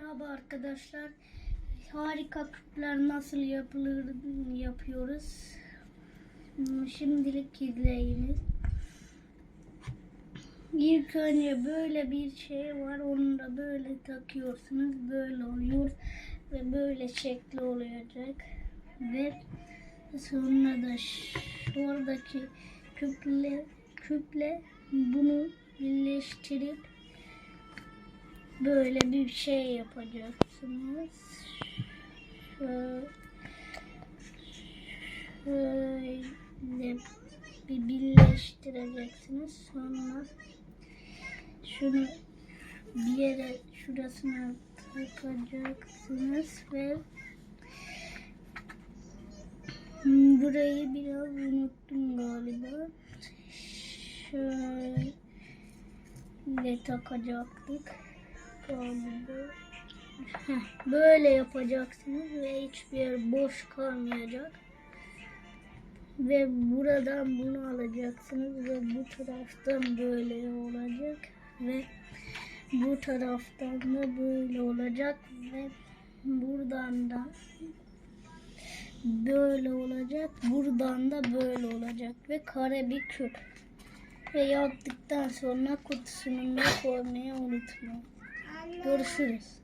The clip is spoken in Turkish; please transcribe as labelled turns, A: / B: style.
A: Merhaba arkadaşlar. Harika küpler nasıl yapılır yapıyoruz. Şimdilik izleyiniz. İlk önce böyle bir şey var. Onu da böyle takıyorsunuz. Böyle oluyor. Ve böyle şekli olacak. Ve sonra da şuradaki küple, küple bunu birleştirip böyle bir şey yapacaksınız. Şöyle, bir birleştireceksiniz. Sonra şunu bir yere şurasına takacaksınız ve burayı biraz unuttum galiba. Şöyle takacaktık. Böyle yapacaksınız ve hiçbir yer boş kalmayacak. Ve buradan bunu alacaksınız ve bu taraftan böyle olacak ve bu taraftan da böyle olacak ve buradan da böyle olacak. Buradan da böyle olacak ve kare bir küp. Ve yaptıktan sonra kutusunu da koymayı unutmayın. Görüşürüz.